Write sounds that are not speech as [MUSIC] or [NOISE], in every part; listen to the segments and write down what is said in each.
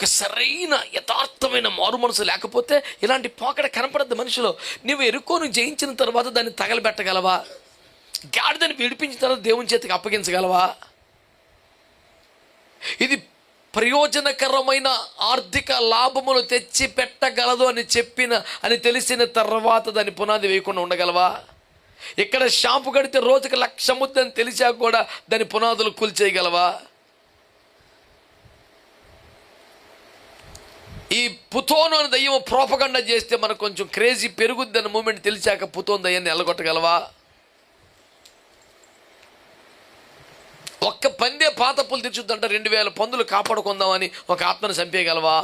ఒక సరైన యథార్థమైన మారు మనసు లేకపోతే ఇలాంటి పోకడ కనపడద్దు మనిషిలో. నువ్వు ఎరుకోను జయించిన తర్వాత దాన్ని తగలబెట్టగలవా? గాడిదని విడిపించిన తర్వాత దేవుని చేతికి అప్పగించగలవా? ఇది ప్రయోజనకరమైన ఆర్థిక లాభములు తెచ్చి పెట్టగలదు అని చెప్పిన అని తెలిసిన తర్వాత దాని పునాది వేయకుండా ఉండగలవా? ఇక్కడ షాంపు కడితే రోజుకి లక్ష ముద్దని తెలిసాక కూడా దాని పునాదులు కూల్చేయగలవా? ఈ పుతోను అనే దయ్యం ప్రోపగండ చేస్తే మనకు కొంచెం క్రేజీ పెరుగుద్దని మూమెంట్ తెలిసాక పుతోన్ దయ్యాన్ని ఎల్లగొట్టగలవా ఒక్క పందే పాత పులు తెచ్చుద్దంట రెండు వేల పందులు కాపాడుకుందామని ఒక ఆత్మను చంపేయగలవా?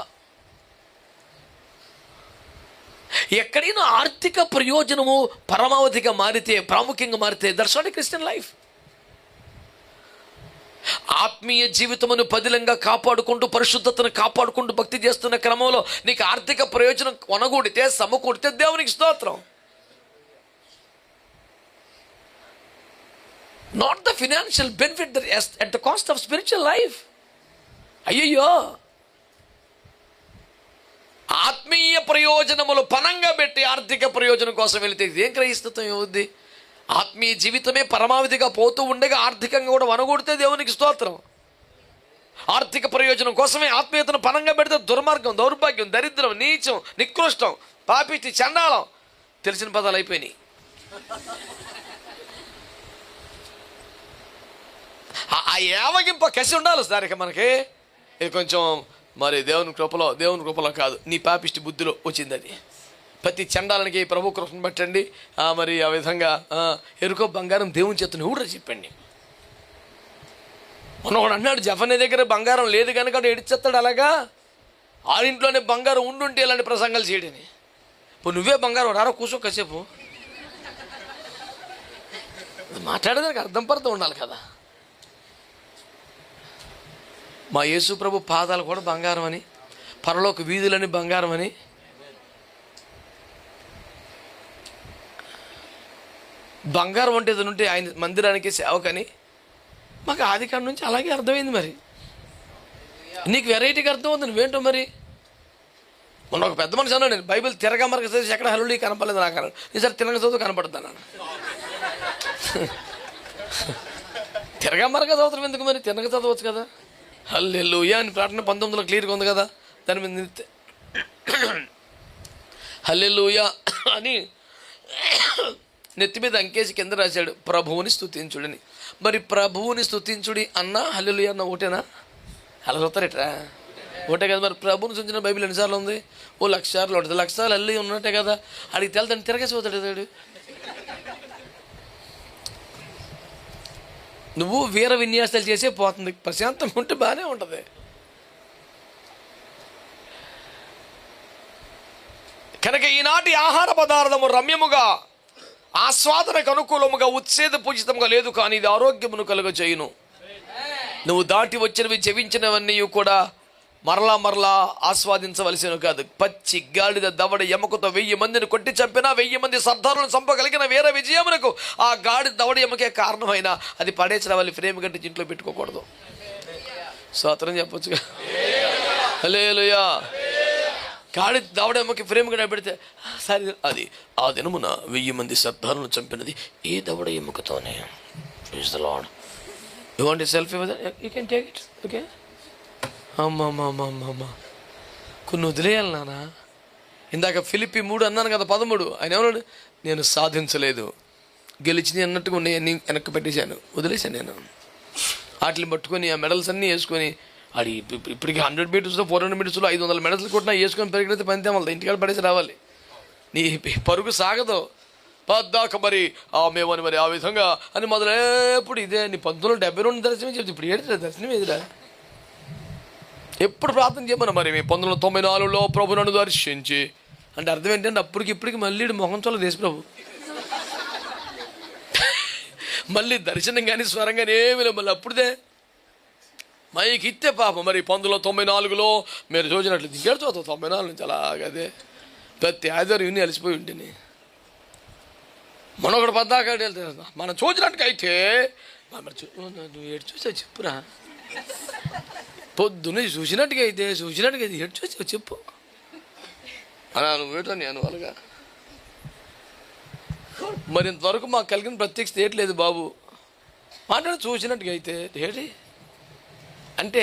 ఎక్కడైనా ఆర్థిక ప్రయోజనము పరమావధిగా మారితే ప్రాముఖ్యంగా మారితే దర్శనం క్రిస్టియన్ లైఫ్ ఆత్మీయ జీవితమును పదిలంగా కాపాడుకుంటూ పరిశుద్ధతను కాపాడుకుంటూ భక్తి చేస్తున్న క్రమంలో నీకు ఆర్థిక ప్రయోజనం కొనగూడితే సమకూడితే దేవునికి స్తోత్రం. Not the financial benefit at the cost of spiritual life అయ్యయ్యో! ఆత్మీయ ప్రయోజనములు పనంగా పెట్టి ఆర్థిక ప్రయోజనం కోసం వెళితే ఇదేం క్రయిస్తత్వం ఏముంది? ఆత్మీయ జీవితమే పరమావధిగా పోతూ ఉండగా ఆర్థికంగా కూడా వనగొడితే దేవునికి స్తోత్రం. ఆర్థిక ప్రయోజనం కోసమే ఆత్మీయతను పనంగా పెడితే దుర్మార్గం దౌర్భాగ్యం దరిద్రం నీచం నికృష్టం పాపిష్టి చండాలం తెలిసిన పదాలు అయిపోయినాయి. ఆ- ఏవగింప కసి ఉండాలి సార్ ఇక మనకి. ఇది కొంచెం మరి దేవుని కృపలో దేవుని కృపలో కాదు. నీ పాపిష్టి బుద్ధిలో వచ్చింది అది. ప్రతి చండాలనికి ప్రభు కృష్ణ పెట్టండి. మరి ఆ విధంగా ఎరుకో బంగారం దేవుని చేతుని కూడా చెప్పండి. మనోడు ఒకడు అన్నాడు జఫనే దగ్గర బంగారం లేదు కనుక వాడు ఎడిచేస్తాడు అలాగా? ఇంట్లోనే బంగారం ఉండుంటే ఇలాంటి ప్రసంగాలు చేయడని? ఇప్పుడు నువ్వే బంగారం రారో కూర్చో కాసేపు. మాట్లాడేదానికి అర్థం పడుతూ ఉండాలి కదా. మా యేసు ప్రభు పాదాలు కూడా బంగారం అని పరలోక వీధులని బంగారం అని బంగారం వంటిది ఉంటే ఆయన మందిరానికి సేవకని మాకు ఆదికాడ నుంచి అలాగే అర్థమైంది మరి. నీకు వెరైటీగా అర్థం అవుతుంది నువ్వేంటో మరి? మొన్న ఒక పెద్ద మనిషి అన్నాడు నేను బైబిల్ తిరగా మరక చదివి ఎక్కడ హలుడి కనపడలేదు నాకు అన్నాడు. ఈసారి తిరగ చదువు కనపడుతున్నాను తిరగా మరక చదువుతాం ఎందుకు మరి? తిరగ చదవచ్చు కదా. హల్లెలూయా అని ప్రార్థన పంతొమ్మిదిలో క్లియర్గా ఉంది కదా. దాని మీద నిలిస్తే అని నెత్తి మీద అంకేసి కింద రాశాడు ప్రభువుని స్తుతించుడని. మరి ప్రభువుని స్తుతించుడి అన్నా హల్లులు అన్న ఒకటేనా? అలా చూస్తారేట్రా? ఒకటే కదా మరి ప్రభువుని స్తుతించిన బైబిల్ ఎన్నిసార్లు ఉంది? ఓ లక్ష సార్లు ఉంటుంది. లక్ష సార్లు అల్లి ఉన్నట్టే కదా. అడిగి తెల్లని తిరగేసి పోతాడు తాడు నువ్వు వీర విన్యాసాలు చేసే పోతుంది. ప్రశాంతంగా ఉంటే బాగానే ఉంటుంది. కనుక ఈనాటి ఆహార పదార్థము రమ్యముగా ఆస్వాదనకు అనుకూలముగా ఉచ్ఛేదపూజితంగా లేదు కానీ ఇది ఆరోగ్యమును కలుగ చేయును నువ్వు దాటి వచ్చినవి చెవించినవన్నీ కూడా మరలా మరలా ఆస్వాదించవలసిన కాదు. పచ్చి గాడిద దవడ ఎముకతో వెయ్యి మందిని కొట్టి చంపినా వెయ్యి మంది సర్దారులను చంపగలిగిన వేరే విజయమునకు ఆ గాడి దవడ ఎముకే కారణమైన అది పడేసిన వాళ్ళు ఫ్రేమ్ కట్టి ఇంట్లో పెట్టుకోకూడదు. స్వాతంత్రం చెప్పొచ్చుగా? హలే కాడి దవడ ఎమ్మకి ఫ్రేమ్ కూడా పెడితే సరే అది ఆ దినమున వెయ్యి మంది సర్దారులను చంపినది ఏ దవడ ఎముకతోనే is the lord you want selfie you can take it okay అమ్మ కొన్ని వదిలేయాలి నానా ఇందాక ఫిలిపి మూడు అన్నాను కదా పదమూడు. ఆయన ఎవరు? నేను సాధించలేదు. గెలిచింది అన్నట్టుగా ఉన్నాయి అన్ని వెనక్కి పెట్టేశాను. వదిలేశాను నేను. వాటిని పట్టుకొని ఆ మెడల్స్ అన్నీ వేసుకొని అది ఇప్పటికి హండ్రెడ్ మీటర్స్లో ఫోర్ హండ్రెడ్ మీటర్స్లో ఐదు వందల మెడల్స్ కొట్టినా వేసుకొని పెరిగితే పని వాళ్ళ ఇంటికాడ పడేసి రావాలి. నీ పరుగు సాగదు. పద్దాక మరి ఆ మేమని మరి ఆ విధంగా అని మొదలెప్పుడు ఇదే నీ పంతొమ్మిది వందల డెబ్బై రెండు దర్శనం చెప్తే ఇప్పుడు ఏంటి దర్శనం ఏదిరా? ఎప్పుడు ప్రార్థన చేయమని మరి మీ పంతొమ్మిది వందల తొంభై నాలుగులో ప్రభు నన్ను దర్శించి. అంటే అర్థం ఏంటంటే అప్పటికి ఇప్పటికి మళ్ళీ మొహం చోళ్ళ దేశ ప్రభు. [LAUGHS] మళ్ళీ దర్శనం కానీ స్వరం కానీ ఏమి మళ్ళీ అప్పుడుదే మైకి ఇస్తే పాపం. మరి పంతొమ్మిది తొంభై నాలుగులో మీరు చూసినట్లు దిగాడు చూద్దాం తొంభై నాలుగు నుంచి అలాగదే ప్రతి ఆధారం ఇన్ని అలసిపోయి ఉంటుంది మనొకటి పద్దాక వెళ్తే మనం చూసినట్టుగా అయితే నువ్వు ఏడు చూసా చెప్పురా. పొద్దున్నే చూసినట్టుగా అయితే చూసినట్టుగా అయితే ఏడు చూసి చెప్పు. అలా నువ్వు ఏటో నేను అలాగా మరి ఇంతవరకు మాకు కలిగిన ప్రత్యక్షత ఏట్లేదు బాబు. మాట్లాడి చూసినట్టుగా అయితే ఏంటి? అంటే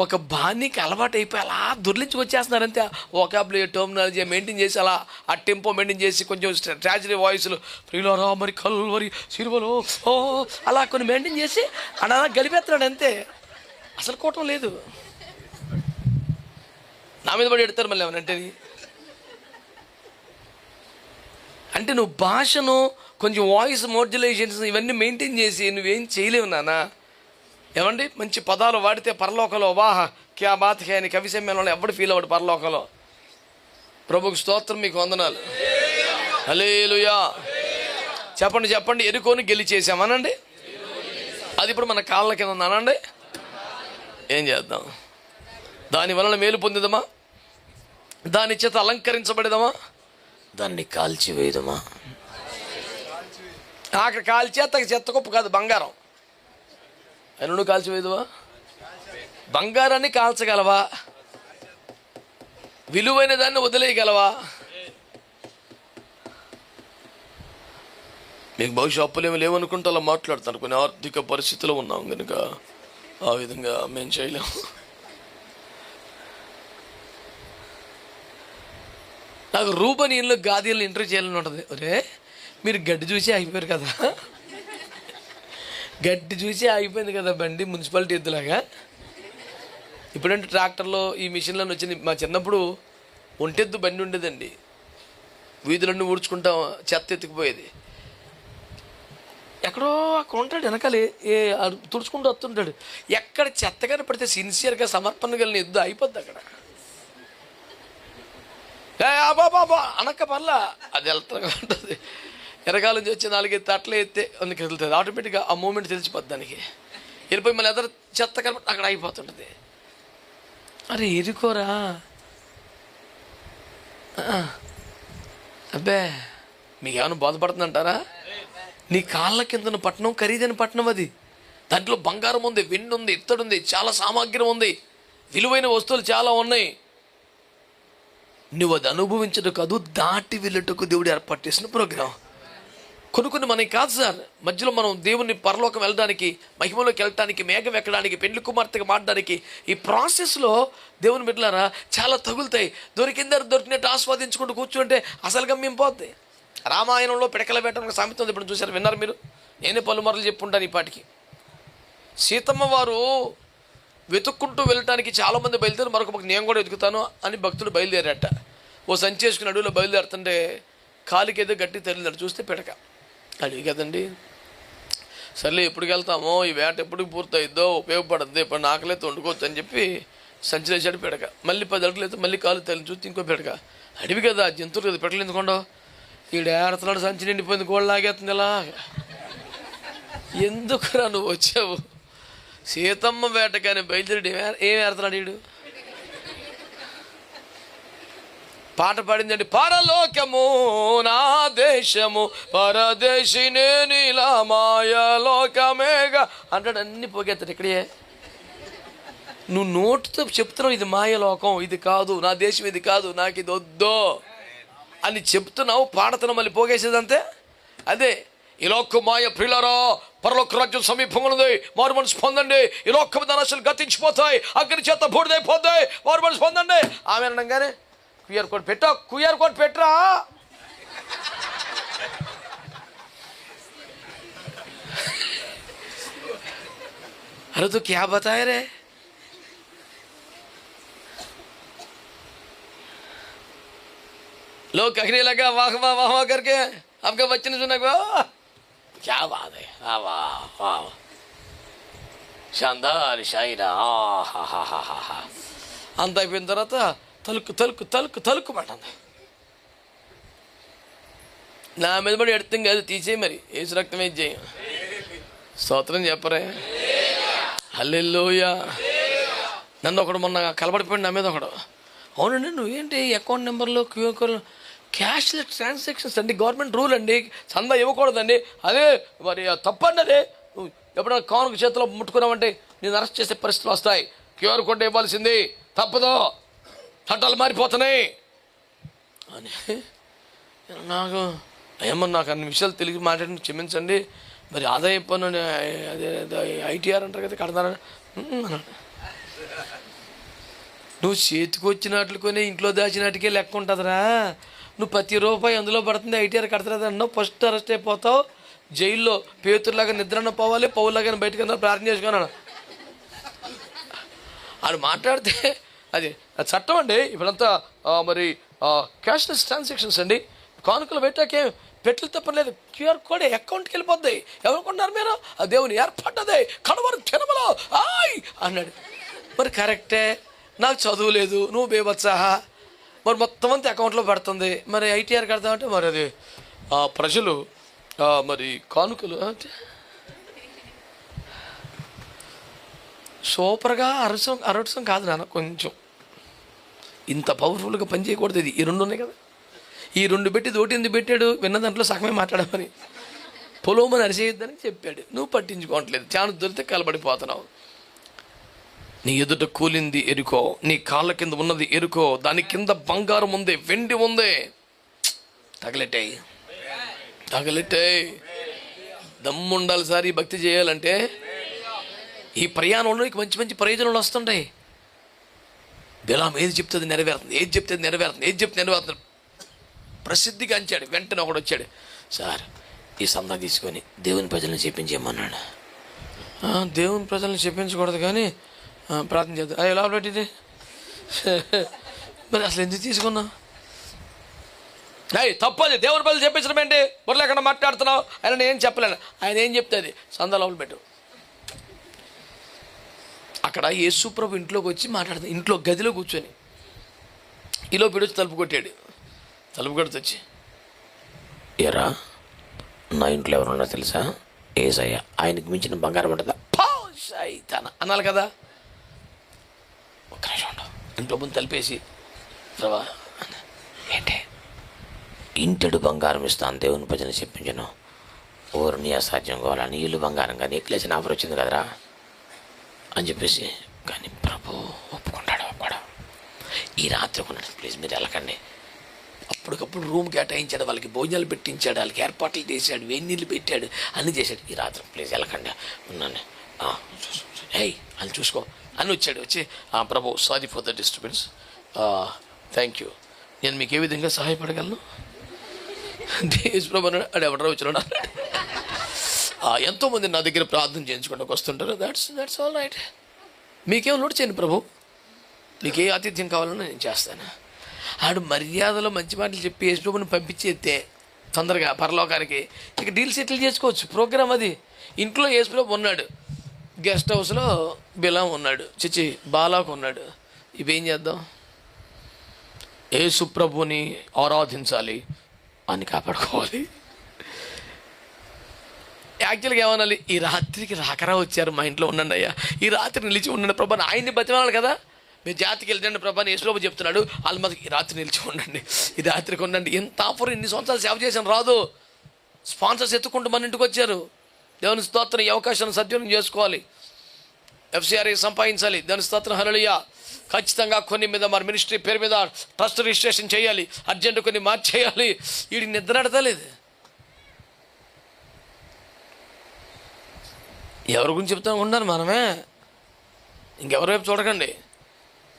ఒక బాణీకి అలవాటు అయిపోయి అలా దుర్లించి వచ్చేస్తున్నారు అంతే ఒకాబ్లే టర్మినాలజీ మెయింటైన్ చేసి అలా ఆ టెంపో మెయింటైన్ చేసి కొంచెం ట్రాజరీ వాయిస్లు ప్రియులరా మరి కల్వరి సిరువలు ఓ అలా కొన్ని మెయింటైన్ చేసి అలా గడిపేస్తున్నాడు అంతే. అసలు కోటం లేదు. నా మీద పడి ఎడతారు మళ్ళీ ఏమనంటే అంటే? నువ్వు భాషను కొంచెం వాయిస్ మోడ్యులేషన్స్ ఇవన్నీ మెయింటైన్ చేసి నువ్వేం చేయలేవు నానా ఏమండి? మంచి పదాలు వాడితే పరలోకంలో వాహ క్యా బాత్ హే అని కవి సమ్మేళనంలో ఎవడు ఫీల్ అవ్వడు పరలోకంలో? ప్రభుకు స్తోత్రం మీకు వందనాలు. హలేలుయా చెప్పండి చెప్పండి ఎరుకోని గెలిచేసామనండి అది ఇప్పుడు మన కాళ్ళ కింద ఉందనండి ఏం చేద్దాం? దాని వలన మేలు పొందిదమా? దాని చేత అలంకరించబడేదమా? దాన్ని కాల్చివేయదమా? అక్కడ కాల్చేత చెత్త కుప్ప కాదు బంగారం. అని నువ్వు బంగారాన్ని కాల్చగలవా? విలువైన దాన్ని వదిలేయగలవా? మీకు బహుశా అప్పులేమి లేవనుకుంటే అలా మాట్లాడతాను. కొన్ని ఆర్థిక పరిస్థితుల్లో ఉన్నాం కనుక ఆ విధంగా మేము చేయలేము నాకు రూపనీయుల్లో గాదీలను ఇంటర్వ్యూ చేయాలని ఉంటుంది. ఒరే మీరు గడ్డి చూసి అయిపోయారు కదా. గడ్డి చూసి ఆగిపోయింది కదా బండి మున్సిపాలిటీ ఎద్దులాగా. ఇప్పుడంటే ట్రాక్టర్లో ఈ మిషన్లను వచ్చింది మా చిన్నప్పుడు ఒంటెద్దు బండి ఉండేదండి. వీధులన్నీ ఊడ్చుకుంటాం చెత్త ఎత్తుకుపోయేది. ఎక్కడో అక్కడ ఉంటాడు వెనకాలి ఏ- తుడుచుకుంటూ వస్తుంటాడు. ఎక్కడ చెత్తగానే పడితే సిన్సియర్గా సమర్పణ కలిగిన ఎద్దు అయిపోద్ది అక్కడ. ఏ అబ్బా బాబా అనక్క పర్లా. అది వెళ్తా ఉంటుంది ఎరగాల నుంచి వచ్చి నాలుగైదు తట్లు ఎత్తే అందుకు వెళ్తుంది ఆటోమేటిక్గా ఆ మూమెంట్ తెలిసిపోద్ది దానికి. వెళ్ళిపోయి మళ్ళీ ఎదరు చెత్త కనబడి అక్కడ అయిపోతుంటుంది అరే ఎరుకోరా? అబ్బే మీకేమైనా బాధపడుతుందంటారా? నీ కాళ్ళ కిందన పట్టణం ఖరీదైన పట్టణం అది. దాంట్లో బంగారం ఉంది వెండి ఉంది ఇత్తడుంది చాలా సామాగ్రి ఉంది. విలువైన వస్తువులు చాలా ఉన్నాయి. నువ్వు అది అనుభవించడం కాదు దాటి వెళ్ళటకు దేవుడు ఏర్పాటు చేసిన ప్రోగ్రాం. కొన్ని కొన్ని మనకి కాదు సార్. మధ్యలో మనం దేవుని పరలోకం వెళ్ళడానికి మహిమలోకి వెళ్ళడానికి మేఘం ఎక్కడానికి పెండ్లి కుమార్తెగా మారడానికి ఈ ప్రాసెస్లో దేవుని బిడ్డలారా చాలా తగులుతాయి. దొరికిందరు దొరికినట్టు ఆస్వాదించుకుంటూ కూర్చుంటే అసలు గమ్యం పోద్ది. రామాయణంలో పిడకల వేయడం ఒక సామెత ఉంది. ఇప్పుడు చూసారు విన్నారు మీరు? నేనే పలుమార్లు చెప్పుంటాను ఈ పాటికి. సీతమ్మ వారు వెతుక్కుంటూ వెళ్ళటానికి చాలామంది బయలుదేరి మరొక నేను కూడా వెతుకుతాను అని భక్తుడు బయలుదేరాట ఓ సంచి వేసుకుని అడవిలో బయలుదేరుతుంటే కాలికి ఏదో గట్టి తెలియదు చూస్తే పిడక. అడిగి కదండి సర్లే ఎప్పటికి వెళ్తామో ఈ వేట ఎప్పటికి పూర్తయిద్దో? ఉపయోగపడద్దు. ఇప్పుడు నాకలైతే వండుకోవచ్చు అని చెప్పి సంచిలేసాడు పిడక. మళ్ళీ పది అడుగులు అయితే మళ్ళీ కాలు తల్లి చూస్తే ఇంకో పిడక. అడివి కదా జంతువులు కదా పెట్టలు ఎందుకుండో ఈడు ఏడుతున్నాడు సంచి నిండిపోయింది గోళ్ళు లాగేస్తుంది ఇలా ఎందుకురా నువ్వు వచ్చావు? సీతమ్మ వేటగాని బయలుదేరి ఏం ఏడతలాడు వీడు పాట పాడిందండి పరలోకము నా దేశము పరదేశి నేను ఇలా మాయలోకమేగా అంటాడు. అన్ని పోగేస్తాడు ఇక్కడే. నువ్వు నోటితో చెప్తున్నావు ఇది మాయలోకం ఇది కాదు నా దేశం ఇది కాదు నాకు ఇది వద్దో అని చెప్తున్నావు పాడుతున్నావు మళ్ళీ పోగేసేదంతే. అదే ఈ లోక మాయ ప్రియులరా పరలోక రాజ్యం సమీపంగా ఉంది మారు మనసు పొందండి ఈ లోక ధనస్సులు గతించిపోతాయి అగ్ని చేత బూడిదైపోతాయి మారు మనసు పొందండి ఆమె అనగానే క్యూఆర్ కోడ్ పెట్టా క్యూఆర్ కోడ్ పెట్టరా अरे तो क्या बताए रे लोग कहने लगा वाह वाह वाह वाह करके आपका बच्चे ने सुना वाह क्या बात है वाह वाह वाह शानदार शायरा हा हा हा हा हा అంత అయిపోయిన తర్వాత తలుకు తలుకు తలుకు తలుకు పట్టండి నా మీద పడి ఎడతాం కాదు తీసేయి మరి. ఏసు రక్తం ఏది చేయం? స్తోత్రం చెప్పరే. హల్లెల్లోయా నన్ను ఒకడు మొన్న కలబడిపోయింది నా మీద ఒకడు. అవునండి నువ్వేంటి అకౌంట్ నెంబర్లో క్యూఆర్ కోడ్ క్యాష్లెస్ ట్రాన్సాక్షన్స్ అండి గవర్నమెంట్ రూల్ అండి చందా ఇవ్వకూడదండి. అదే మరి తప్పండి అదే. నువ్వు ఎప్పుడైనా కానుక చేతిలో ముట్టుకున్నావంటే నేను అరెస్ట్ చేసే పరిస్థితులు వస్తాయి. క్యూఆర్ కోడ్ ఇవ్వాల్సింది. తప్పదు. చట్టాలు మారిపోతున్నాయి. అని. నాకు ఏమో నాకు అన్ని విషయాలు తెలిసి మాట్లాడి క్షమించండి. మరి ఆదాయ పన్ను అదే ఐటీఆర్ అంటారు కదా కడతారని నువ్వు చేతికి వచ్చినట్లు కొని ఇంట్లో దాచినట్టుకే లెక్క ఉంటుందిరా. నువ్వు ప్రతి రూపాయి అందులో పడుతుంది ఐటీఆర్ కడతారా అన్నావు. ఫస్ట్ అరెస్ట్ అయిపోతావు. జైల్లో పేతుర్లాగా నిద్రన పోవాలి పౌరులాగా బయటకు ప్రార్థన చేసుకున్నాను అది మాట్లాడితే అది చట్టం అండి. ఇప్పుడంతా మరి క్యాష్లెస్ ట్రాన్సాక్షన్స్ అండి. కానుకలు పెట్టాకే పెట్లు తప్పలేదు. క్యూఆర్ కోడ్ అకౌంట్కి వెళ్ళిపోద్ది. ఎవరుకుంటున్నారు మీరు? ఆ దేవుని ఏర్పడ్డదే కడవరు తినమలో ఆయ్! అన్నాడు. మరి కరెక్టే. నాకు చదువు లేదు. నువ్వు బేబత్సాహా. మరి మొత్తం అంతా అకౌంట్లో పడుతుంది. మరి ఐటీఆర్ కడతామంటే మరి అది ఆ, ప్రజలు మరి కానుకలు అంటే? సూపర్గా అరసం అరసం కాదు నాన్న కొంచెం. ఇంత పవర్ఫుల్గా పని చేయకూడదు ఇది. ఈ రెండు ఉన్నాయి కదా. ఈ రెండు పెట్టి దోటింది ఎందుకు పెట్టాడు? విన్న దాంట్లో సగమే మాట్లాడమని పొలోమని అరిసేయొద్దని చెప్పాడు. నువ్వు పట్టించుకోవట్లేదు. ఛాన్స్ దొరికితే కలబడిపోతున్నావు. నీ ఎదుట కూలింది ఎరుకో. నీ కాళ్ళ కింద ఉన్నది ఎరుకో. దాని కింద బంగారం ఉంది వెండి ఉంది. తగలెట్టాయి. తగలెట్టాయి. దమ్ముండాలి సార్ ఈ భక్తి చేయాలంటే. ఈ ప్రయాణంలో నీకు మంచి మంచి ప్రయోజనాలు వస్తుంటాయి. బిలాం ఏది చెప్తుంది నెరవేరుతుంది ఏది చెప్తే నెరవేరుతుంది ఏది చెప్తే నెరవేరుతుంది? ప్రసిద్ధిగా అంచాడు వెంటనే ఒకడు వచ్చాడు. సార్ ఈ సందా తీసుకొని దేవుని ప్రజలను చెప్పించేయమన్నాడు దేవుని ప్రజలను చెప్పించకూడదు కానీ ప్రార్థన చేద్దాం. అది ఎలా పెట్టింది మరి అసలు ఎందుకు తీసుకున్నా అయ్యి తప్పది దేవుని ప్రజలు చెప్పించడం ఏంటి? బుర్రలు ఎక్కడ మాట్లాడుతున్నావు. ఆయన ఏం చెప్పలేను. ఆయన ఏం చెప్తే అది? సందా లోపల పెట్టు. అక్కడ యేసుప్రభు ఇంట్లోకి వచ్చి మాట్లాడుతుంది ఇంట్లో గదిలో కూర్చొని. ఈలో పిడొచ్చి తలుపు కొట్టాడు. తలుపు కొడుతొచ్చి ఎరా నా ఇంట్లో ఎవరున్నా తెలుసా? ఏసయ్య ఆయనకు మించిన బంగారం ఉంటుందా? తన అనాలి కదా. ఒక్క నిమిషం ఉండవు ఇంట్లో ముందు తలిపేసి ప్రభా ఏంటే? ఇంటడు బంగారం ఇస్తాను దేవుని భజన చెప్పించను. ఓరు నీ అసాధ్యం కావాలా? నీళ్ళు బంగారం కానీ ఎక్లేసిన ఆఫర్ వచ్చింది కదరా. అని చెప్పేసి కానీ ప్రభు ఒప్పుకుంటాడు ఒప్పుకోడా ఈ రాత్రి కొన్నాడు ప్లీజ్ మీరు వెళ్ళకండి. అప్పటికప్పుడు రూమ్ కేటాయించాడు వాళ్ళకి భోజనాలు పెట్టించాడు వాళ్ళకి ఏర్పాట్లు చేశాడు వేడి నీళ్ళు పెట్టాడు అన్నీ చేశాడు. ఈ రాత్రి ప్లీజ్ వెళ్ళకండి. ఉన్నాను. ఏయ్ అని చూసుకో. అని వచ్చాడు. వచ్చి "ఆ, ప్రభు sorry for the disturbance thank you నేను మీకు ఏ విధంగా సహాయపడగలను? [LAUGHS] దేశ్ ప్రభు అన్నాడు. అడు ఎవడరా వచ్చినాడు? అన్నాడు. ఎంతోమంది నా దగ్గర ప్రార్థన చేయించుకోవడానికి వస్తుంటారు. దాట్స్ దాట్స్ ఆల్ రైట్ మీకేం లోటు చేయండి ప్రభు? మీకు ఏ ఆతిథ్యం కావాలన్నా నేను చేస్తాను. ఆడు మర్యాదలో మంచి మాటలు చెప్పి యేసుప్రభుని పంపించేస్తే తొందరగా పరలోకానికి ఇక డీల్ సెటిల్ చేసుకోవచ్చు. ప్రోగ్రామ్ అది. ఇంట్లో యేసుప్రభు ఉన్నాడు. గెస్ట్ హౌస్లో బిలాం ఉన్నాడు. చిచి బాలాకు ఉన్నాడు. ఇవేం చేద్దాం? యేసుప్రభుని ఆరాధించాలి అని కాపాడుకోవాలి. యాక్చువల్గా ఏమనాలి? ఈ రాత్రికి రాకరా వచ్చారు మా ఇంట్లో ఉండండి అయ్యా. ఈ రాత్రి నిలిచి ఉండండి ప్రభా ఆయన్ని బతిమాలి కదా. మీరు జాతికి వెళ్తండి ప్రభా యేసులోపు చెప్తున్నాడు. వాళ్ళు మాకు ఈ రాత్రి నిలిచి ఉండండి. ఈ రాత్రికి ఉండండి. ఎంత ఆఫర్ ఇన్ని సంవత్సరాలు సేవ చేశాను రాదు. స్పాన్సర్స్ ఎత్తుకుంటూ మన ఇంటికి వచ్చారు. దేవుని స్తోత్రం ఈ అవకాశాన్ని సద్వినియోగం చేసుకోవాలి. ఎఫ్సిఆర్ఏ సంపాదించాలి? దాని స్తోత్రం హరళియ ఖచ్చితంగా కొన్ని మీద మరి మినిస్ట్రీ పేరు మీద ట్రస్ట్ రిజిస్ట్రేషన్ చేయాలి. అర్జెంట్ కొన్ని మార్చేయాలి. వీడి నిద్ర నడతలేదు. ఎవరి గురించి చెప్తా ఉన్నారు మనమే? ఇంకెవరి వైపు చూడకండి.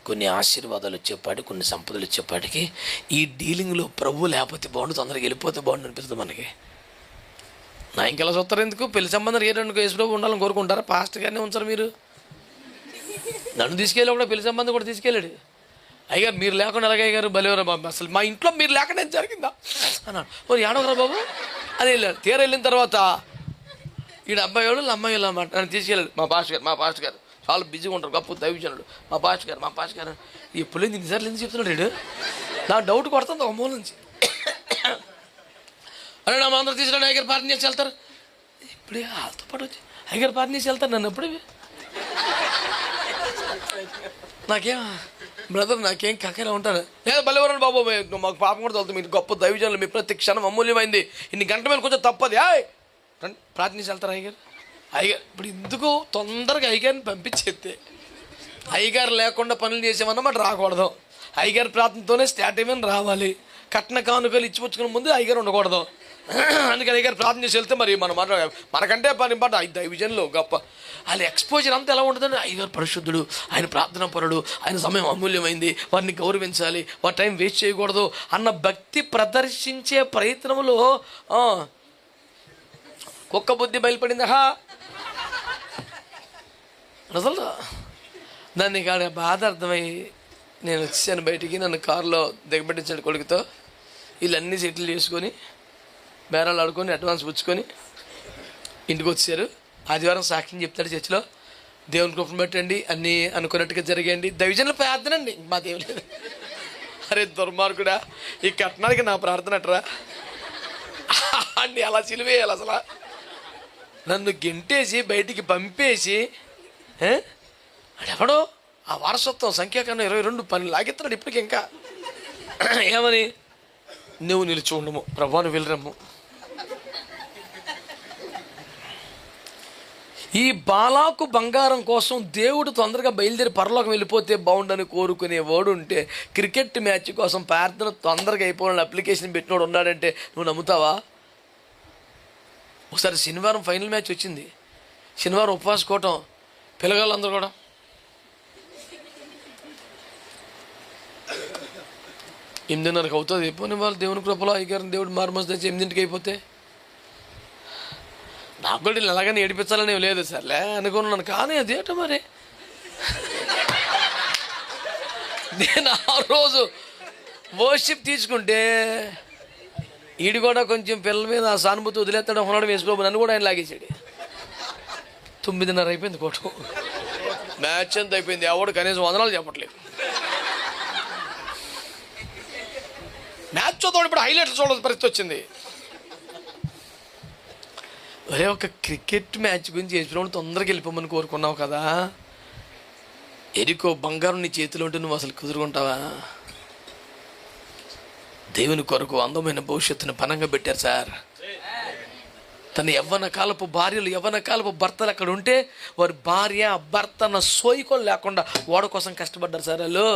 కొన్ని ఆశీర్వాదాలు వచ్చేపాటి కొన్ని సంపదలు వచ్చేపాటికి ఈ డీలింగ్లో ప్రభు లేకపోతే బాగుండు తొందరగా వెళ్ళిపోతే బాగుండు అనిపిస్తుంది మనకి. నా ఇంకెలా చూస్తారు ఎందుకు? పెళ్ళి సంబంధం ఏ రెండు యేసుప్రభు ఉండాలని కోరుకుంటారా? పాస్ట్గానే ఉంచారు మీరు. నన్ను తీసుకెళ్ళి కూడా పెళ్ళి సంబంధం కూడా తీసుకెళ్ళాడు. అయ్యారు మీరు లేకుండా ఎలాగ అయ్యారు బలేవరా బాబు అసలు మా ఇంట్లో మీరు లేకుండా ఏం జరిగిందా? అన్నాడు. మరి ఏడవరా బాబు? అని వెళ్ళాడు. తీర వెళ్ళిన తర్వాత ఈడ అబ్బాయి వాళ్ళు అమ్మాయి వాళ్ళు అన్నమాట? నన్ను తీసుకెళ్ళాడు మా పాస్టర్ గారు మా పాస్టర్ గారు. చాలా బిజీగా ఉంటారు గొప్ప దైవజనుడు. మా పాస్ట్ గారు మా పాస్ట్ గారు. ఈ పుల్లింది ఇన్నిసార్లు ఎందుకు చెప్తున్నాడు వీడు? నా డౌట్ కొడుతుంది ఒక మూల నుంచి. అరే నా అందరూ తీసుకురాడు అయ్యగారు పార్టీ చేసి వెళ్తారు. ఇప్పుడే వాళ్ళతో పాటు వచ్చి అయ్యగారు పార్టీ చేసి వెళ్తారు నన్ను ఎప్పుడు? నాకేం బ్రదర్ నాకేం కక్కలా ఉంటాను లేదు బలవరండి బాబు మాకు పాపం కూడా తోలుతుంది మీరు గొప్ప దైవజనులు మీ ప్రతి క్షణం అమూల్యమైంది. ఇన్ని గంట మీద కొంచెం తప్పది. ఆయ్ రండి, ప్రార్థన వెళ్తారు అయ్యగారు? అయ్యగారు ఇప్పుడు ఎందుకు తొందరగా అయ్యగారిని పంపించేస్తే? అయ్యగారు లేకుండా పనులు చేసామన్నమాట రాకూడదు. అయ్యగారి ప్రార్థనతోనే స్టార్ట్ అయ్యమని రావాలి. కట్న కానుకలు ఇచ్చిపుచ్చుకునే ముందు అయ్యగారు ఉండకూడదు. అందుకని అయ్యగారు ప్రార్థన చేసి వెళ్తే మరి మన మన మనకంటే పని పాట దైవజన్లు గొప్ప. వాళ్ళ ఎక్స్పోజర్ అంతా ఎలా ఉంటుందని అయ్యగారు పరిశుద్ధుడు ఆయన ప్రార్థన పరుడు ఆయన సమయం అమూల్యమైంది వారిని గౌరవించాలి వారి టైం వేస్ట్ చేయకూడదు అన్న భక్తి ప్రదర్శించే ప్రయత్నంలో కుక్క బుద్ధి బయలుపడింది హా అసలు దాన్ని కాడ బాధ అర్థమై నేను వచ్చాను బయటికి. నన్ను కారులో దిగబెట్టించాడు కొడుకుతో. వీళ్ళన్నీ సెటిల్ చేసుకొని బేరాలు ఆడుకొని అడ్వాన్స్ పుచ్చుకొని ఇంటికి వచ్చారు ఆదివారం సాక్ష్యం చెప్తాడు చర్చిలో. దేవుని కృపను పెట్టండి అన్నీ అనుకున్నట్టుగా జరిగాయండి. దైవజనుల ప్రార్థన అండి మా దేవుని అరే దుర్మార్గుడా ఈ కట్నానికి నా ప్రార్థన అట్రా? అండి అలా సిలివేయాలి అసలు. నన్ను గెంటేసి బయటికి పంపేసి ఎవడో ఆ వారసత్వం సంఖ్యాకన్నా ఇరవై రెండు పని లాగిస్తున్నాడు ఇప్పటికి ఇంకా. ఏమని? నువ్వు నిలిచి ఉండము. ప్రభాను వెళ్ళరమ్ము. ఈ బాలాకు బంగారం కోసం దేవుడు తొందరగా బయలుదేరి పరలోకం వెళ్ళిపోతే బాగుండని కోరుకునేవాడు ఉంటే క్రికెట్ మ్యాచ్ కోసం ప్రార్థన తొందరగా అయిపోవాలని అప్లికేషన్ పెట్టినోడు ఉన్నాడంటే నువ్వు నమ్ముతావా? ఒకసారి శనివారం ఫైనల్ మ్యాచ్ వచ్చింది. శనివారం ఉపవాస కోవటం పిల్లగాళ్ళందరూ కూడా. ఎనిమిదిన్నరకు అవుతుంది. పోనీ వాళ్ళు దేవుని కృపలో అయ్యారు దేవుడు మార్మస్ తెచ్చి ఎనిమిదింటికి అయిపోతే? నాకు కూడా ఎలాగైనా ఏడిపించాలని లేదు సర్లే అనుకున్నాను కానీ అదేట మరి? నేను ఆ రోజు వర్షిప్ తీసుకుంటే ఈడు కూడా కొంచెం పిల్లల మీద ఆ సానుభూతి వదిలేస్తాడు ఉన్నాడు వేసుకోబో నన్ను కూడా ఆయన లాగేసాడు తొమ్మిదిన్నర అయిపోయింది కోటం. మ్యాచ్ ఎంత అయిపోయింది. ఎవడు కనీసం వందనాలు చెప్పట్లేదు. మ్యాచ్ చూద్దాం ఇప్పుడు హైలైట్స్ చూడాల్సిన పరిస్థితి వచ్చింది. ఒరే ఒక క్రికెట్ మ్యాచ్ గురించి చేసినప్పుడు తొందరగా వెళ్ళిపోమని కోరుకున్నావు కదా. ఎరికో బంగారం నీ చేతిలో ఉంటే నువ్వు అసలు కుదురుకుంటావా? దేవుని కొరకు అందమైన భవిష్యత్తును పనంగా పెట్టారు సార్. తన యవ్వన కాలపు భార్యలు యవ్వన కాలపు భర్తలు అక్కడ ఉంటే వారి భార్య భర్త అన్న సోయికోలు లేకుండా ఓడ కోసం కష్టపడ్డారు సార్. వాళ్ళు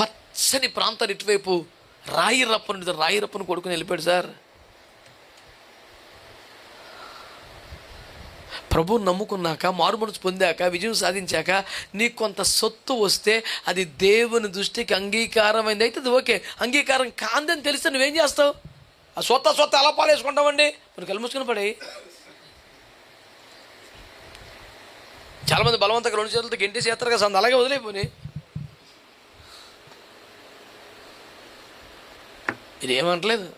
పచ్చని ప్రాంతాలు ఇటువైపు రాయి రప్పను రాయి రప్పను కొడుకుని వెళ్ళిపోయాడు సార్. ప్రభు నమ్ముకున్నాక మారుమనసు పొందాక విజయం సాధించాక నీకు కొంత సొత్తు వస్తే అది దేవుని దృష్టికి అంగీకారమైంది. అయితే ఓకే. అంగీకారం కాందని తెలిస్తే నువ్వేం చేస్తావు? ఆ సొత్త సొత్త ఎలా పాలేసుకుంటామండి మరి కళ్ళు పడి. చాలామంది బలవంతంగా రెండు చేతులతో గెంటేసి చేస్తారు కదా సంద అలాగే వదిలేపోని ఇది ఏమంటలేదు?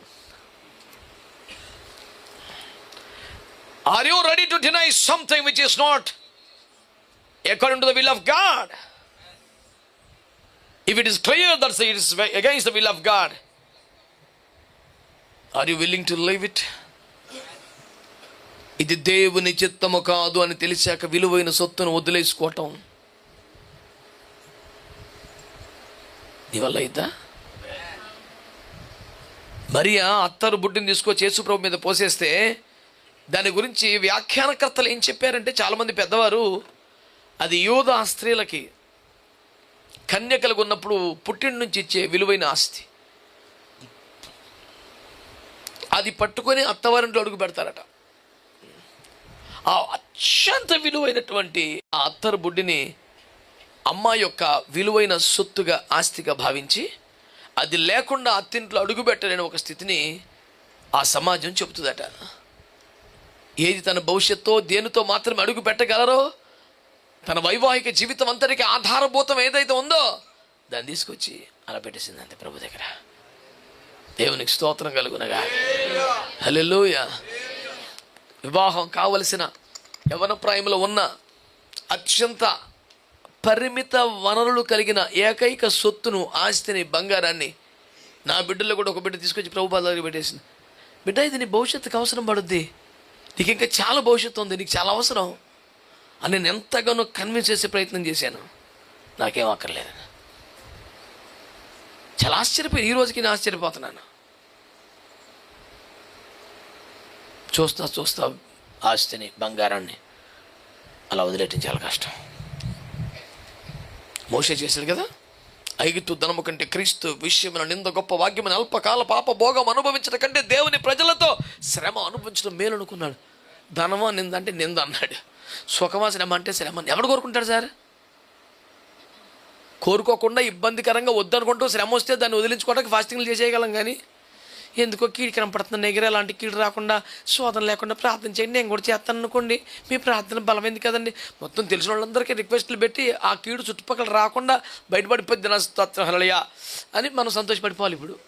Are you ready to deny something which is not according to the will of God if it is clear that's it is against the will of God are you willing to live it ఇది దేవుని చిత్తము కాదు అని తెలిసాక విలువైన సొత్తును వదిలేసుకోవటం నీ వల్ల అయిద్దా మరియా అత్తరు బుడ్డిని తీసుకొచ్చి యేసుప్రభు మీద పోసేస్తే దాని గురించి వ్యాఖ్యానకర్తలు ఏం చెప్పారంటే చాలామంది పెద్దవారు అది యోధ స్త్రీలకి కన్యకలకు ఉన్నప్పుడు పుట్టిన నుంచి ఇచ్చే విలువైన ఆస్తి. అది పట్టుకొని అత్తవారింట్లో అడుగు పెడతారట. ఆ అత్యంత విలువైనటువంటి ఆ అత్తరు బుడ్డిని అమ్మ యొక్క విలువైన సొత్తుగా ఆస్తిగా భావించి అది లేకుండా అత్తింట్లో అడుగుపెట్టలేని ఒక స్థితిని ఆ సమాజం చెబుతుందట. ఏది తన భవిష్యత్తో దేనితో మాత్రమే అడుగు పెట్టగలరో? తన వైవాహిక జీవితం అంతటికి ఆధారభూతం ఏదైతే ఉందో దాన్ని తీసుకొచ్చి అలా పెట్టేసింది అంతే ప్రభు దగ్గర. దేవునికి స్తోత్రం కలుగునగా. హల్లెలూయ. వివాహం కావలసిన యవనప్రాయంలో ఉన్న అత్యంత పరిమిత వనరులు కలిగిన ఏకైక సొత్తును ఆస్తిని బంగారాన్ని నా బిడ్డలో కూడా ఒక బిడ్డ తీసుకొచ్చి ప్రభుపాద దగ్గర పెట్టేసింది. బిడ్డ ఇది నీ భవిష్యత్తుకు అవసరం పడుద్ది. నీకు ఇంకా చాలా భవిష్యత్తు ఉంది నీకు చాలా అవసరం. అని నేను ఎంతగానో కన్విన్స్ చేసే ప్రయత్నం చేశాను. నాకేం అక్కర్లేదు చాలా ఆశ్చర్యపోయి ఈ రోజుకి నేను ఆశ్చర్యపోతున్నాను. చూస్తా చూస్తా ఆస్తిని బంగారాన్ని అలా వదిలేయటం చాలా కష్టం. మోసే చేశాడు కదా? ఐగుతు ధనము కంటే క్రీస్తు విషయమున నింద గొప్ప వాక్యమైన అల్పకాల పాప భోగం అనుభవించడం కంటే దేవుని ప్రజలతో శ్రమ అనుభవించడం మేలు అనుకున్నాడు ధనమా నింద అంటే నింద అన్నాడు. సుఖమా శ్రమ అంటే శ్రమ. ఎవడు కోరుకుంటాడు సార్? కోరుకోకుండా ఇబ్బందికరంగా వద్దనుకుంటూ శ్రమ వస్తే దాన్ని వదిలించుకోవడానికి ఫాస్టింగ్లు చేసేయగలం కానీ ఎందుకో కీడు కనపడుతుంది? నెగిరే అలాంటి కీడు రాకుండా శోధన లేకుండా ప్రార్థన చేయండి. నేను కూడా చేస్తాను అనుకోండి. మీ ప్రార్థన బలమైంది కదండి? మొత్తం తెలిసిన వాళ్ళందరికీ రిక్వెస్ట్లు పెట్టి ఆ కీడు చుట్టుపక్కల రాకుండా బయటపడిపోద్ది నా స్తోత్రహలయ అని మనం సంతోషపడిపోవాలి ఇప్పుడు.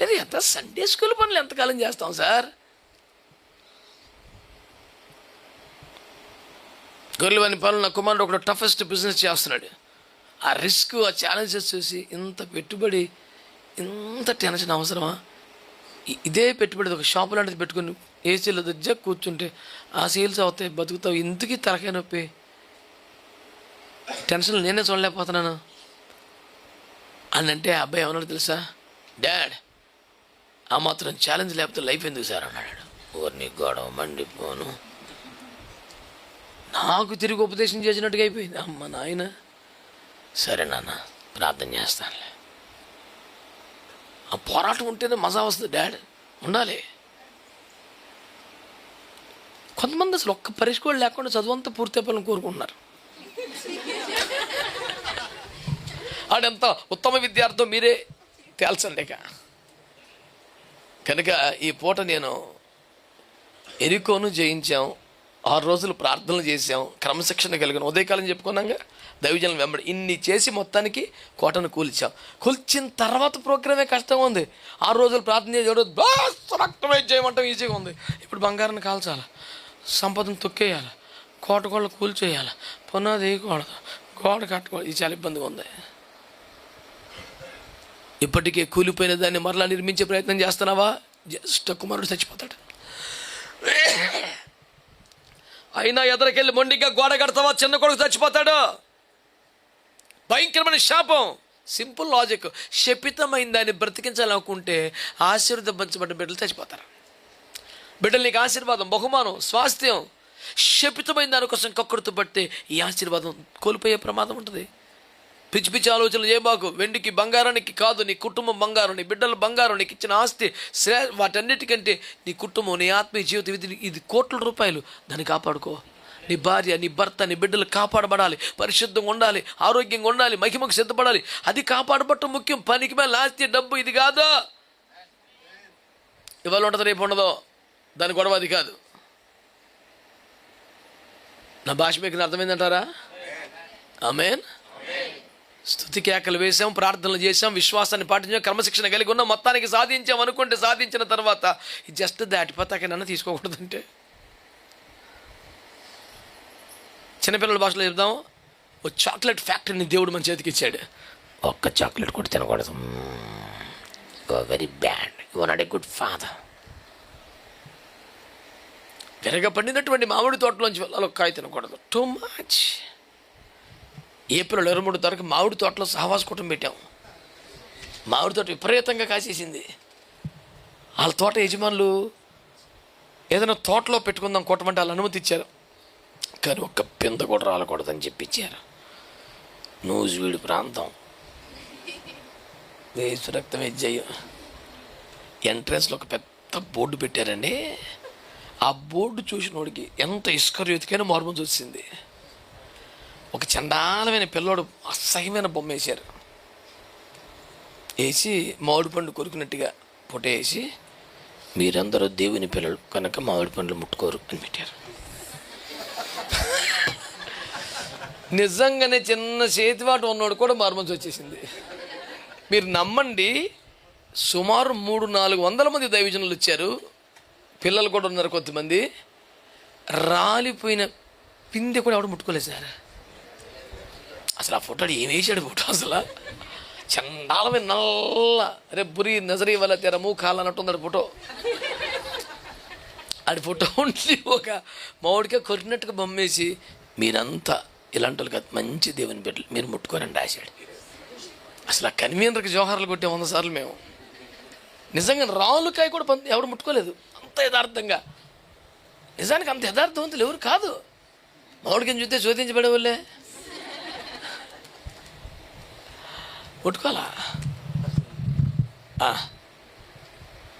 అది ఎంత సండే స్కూల్ పనులు ఎంతకాలం చేస్తాం సార్? గొర్రెలవని పనులు నా కుమారుడు ఒకడు టఫెస్ట్ బిజినెస్ చేస్తున్నాడు. ఆ రిస్క్ ఆ ఛాలెంజెస్ చూసి ఇంత పెట్టుబడి ఇంత టెన్షన్ అవసరమా? ఇదే పెట్టుబడి ఒక షాపు లాంటిది పెట్టుకుని ఏసీలో దగ్గర కూర్చుంటే ఆ సేల్స్ అవుతాయి బతుకుతావు. ఎందుకు తలకాయ నొప్పి. టెన్షన్ నేనే చూడలేకపోతున్నాను. అని అంటే అబ్బాయి ఏమన్నాడు తెలుసా? డాడ్ ఆ మాత్రం ఛాలెంజ్ లేకపోతే లైఫ్ ఎందుకు సార్? అన్నాడు. ఓర్ని గొడవ మండిపోను. నాకు తిరిగి ఉపదేశం చేసినట్టుగా అయిపోయింది. అమ్మ నాయన. సరే నాన్న ప్రార్థన చేస్తానులే. ఆ పోరాటం ఉంటేనే మజా వస్తుంది డాడ్. ఉండాలి. కొంతమంది అసలు ఒక్క పరీక్ష కూడా లేకుండా చదువంతా పూర్తి అయిపోవాలని కోరుకుంటున్నారు. ఆడెంత ఉత్తమ విద్యార్థం మీరే తేల్చండి కనుక ఈ పూట నేను ఎరికోను జయించాం. ఆరు రోజులు ప్రార్థనలు చేసాం క్రమశిక్షణ కలిగిన. ఉదయకాలం చెప్పుకున్నాగా దైవజనం వెంబడి ఇన్ని చేసి మొత్తానికి కోటను కూల్చాం. కూల్చిన తర్వాత ప్రోగ్రామే కష్టంగా ఉంది. ఆరు రోజులు ప్రార్థన చేసి బాస్ రక్తమే చేయమంటాం ఈజీగా ఉంది. ఇప్పుడు బంగారాన్ని కాల్చాలి? సంపదను తొక్కేయాలి? కోట కోళ్ళు కూల్చేయాలి? పునాది వేయకూడదు? గోడ కట్టుకోవాలి ఇది చాలా ఇబ్బందిగా ఉంది. ఇప్పటికే కూలిపోయిన దాన్ని మరలా నిర్మించే ప్రయత్నం చేస్తున్నావా? జస్ట్ కుమారుడు చచ్చిపోతాడు. అయినా ఎదరికెళ్ళి మొండిగా గోడ కడతావా? చిన్న కొడుకు చచ్చిపోతాడు. భయంకరమైన శాపం. Simple logic. శపితమైన దాన్ని బ్రతికించాలనుకుంటే ఆశీర్వదించబడ్డ బిడ్డలు చచ్చిపోతారు. బిడ్డలు నీకు ఆశీర్వాదం బహుమానం స్వాస్థ్యం. శపితమైన దానికోసం కక్కుర్తు పడితే ఈ ఆశీర్వాదం కోల్పోయే ప్రమాదం ఉంటుంది. పిచ్చి పిచ్చి ఆలోచనలు చేయబాకు వెండికి బంగారానికి కాదు నీ కుటుంబం బంగారం నీ బిడ్డల బంగారం నీకు ఇచ్చిన ఆస్తి శ్రే వాటన్నిటికంటే నీ కుటుంబం నీ ఆత్మీయ జీవితం ఇది ఇది కోట్ల రూపాయలు. దాన్ని కాపాడుకో. నీ భార్య నీ భర్త నీ బిడ్డలు కాపాడబడాలి. పరిశుద్ధంగా ఉండాలి ఆరోగ్యంగా ఉండాలి మహిమకు సిద్ధపడాలి. అది కాపాడబట్టం ముఖ్యం. పనికి మేల ఆస్తి డబ్బు ఇది కాదు. ఇవాళ ఉంటుంది రేపు ఉండదు. దాని గొడవ అది కాదు. నా భాష మీకు అర్థమైందంటారా? ఆమెన్ స్థుతి కేకలు వేసాం ప్రార్థనలు చేసాం విశ్వాసాన్ని పాటించాం క్రమశిక్షణ కలిగి ఉన్నాం మొత్తానికి సాధించాం అనుకుంటే సాధించిన తర్వాత జస్ట్ దాటిపోతాక నన్ను తీసుకోకూడదంటే. చిన్నపిల్లల భాషలో చెప్దాం ఓ చాక్లెట్ ఫ్యాక్టరీని దేవుడు మన చేతికి ఇచ్చాడు. ఒక్క చాక్లెట్ కూడా తినకూడదు. Very bad. You not a good father. విరగ పండినటువంటి మామిడి తోటలోంచి వెళ్ళాలి ఒక్క కాయ తినకూడదు. Too much. ఏప్రిల్ ఇరవై మూడు తారీఖు మామిడి తోటలో సహవాస కూటం పెట్టాం. మామిడి తోట విపరీతంగా కాసేసింది. వాళ్ళ తోట యజమానులు ఏదైనా తోటలో పెట్టుకుందాం కొట్టమంటే వాళ్ళు అనుమతి ఇచ్చారు. కానీ ఒక్క పింద కూడా రాలకూడదని చెప్పించారు నూజివీడు ప్రాంతం. వేసు రక్తం జయం ఎంట్రన్స్లో ఒక పెద్ద బోర్డు పెట్టారండి. ఆ బోర్డు చూసిన వాడికి ఎంత ఇస్కర్యోతికైనా మార్మం వచ్చింది ఒక చండాలమైన పిల్లోడు అసహ్యమైన బొమ్మ వేశారు. వేసి మామిడి పండు కొరికినట్టుగా పొట వేసి మీరందరూ దేవుని పిల్లలు కనుక మామిడి పండ్లు ముట్టుకోరు అని పెట్టారు. నిజంగానే చిన్న చేతివాటు ఉన్నోడు కూడా మార్మన్స్ వచ్చేసింది. మీరు నమ్మండి సుమారు మూడు నాలుగు వందల మంది దైవజనులు వచ్చారు. పిల్లలు కూడా ఉన్నారు కొద్దిమంది రాలిపోయిన పిందె కూడా ఎవడు ముట్టుకోలేదు సార్. అసలు ఆ ఫోటో ఏం వేసాడు ఫోటో అసలు? చండాలమైన నల్ల అరే బురి నజరీ వల్ల తెరము కాలన్నట్టుంది ఫోటో. ఆడి ఫోటో ఉండి ఒక మామిడికే కొరినట్టుగా బొమ్మేసి మీరంతా ఇలాంటి వాళ్ళు కాదు మంచి దేవుని బిడ్డలు మీరు ముట్టుకోరండి రాశాడు అసలు ఆ కన్వీనర్కి జోహార్లు కొట్టే వంద సార్లు మేము. నిజంగా రాలుకాయ కూడా పంది ఎవడు ముట్టుకోలేదు. అంత యథార్థంగా. నిజానికి అంత యథార్థవంతులు ఎవరు కాదు. మామిడికి చూస్తే శోధించబడే వాళ్ళే కొట్టుకోవాలా?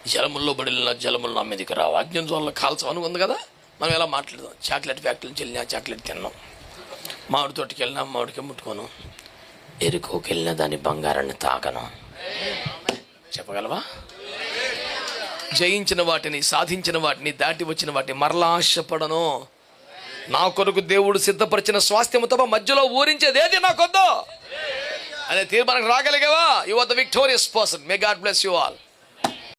జలముల్లో బడిన జలములు నా మీదకి రావు అజ్ఞం జోన్లో కాల్చమని ఉంది కదా? మనం ఎలా మాట్లాడదాం? చాక్లెట్ ఫ్యాక్టరీ నుంచి వెళ్ళినా చాక్లెట్ తిన్నాం. మామిడి తోటికి వెళ్ళినా మామిడికి ముట్టుకోను. ఎరుకోకి వెళ్ళినా దాని బంగారాన్ని తాకను. చెప్పగలవా? జయించిన వాటిని సాధించిన వాటిని దాటి వచ్చిన వాటిని మరలా ఆశపడను. నా కొరకు దేవుడు సిద్ధపరిచిన స్వాస్థ్యము తప్ప మధ్యలో ఊరించేది ఏది నాకొద్దు అనే తీర్మానం రాగలిగావా? You are the victorious person may God bless you all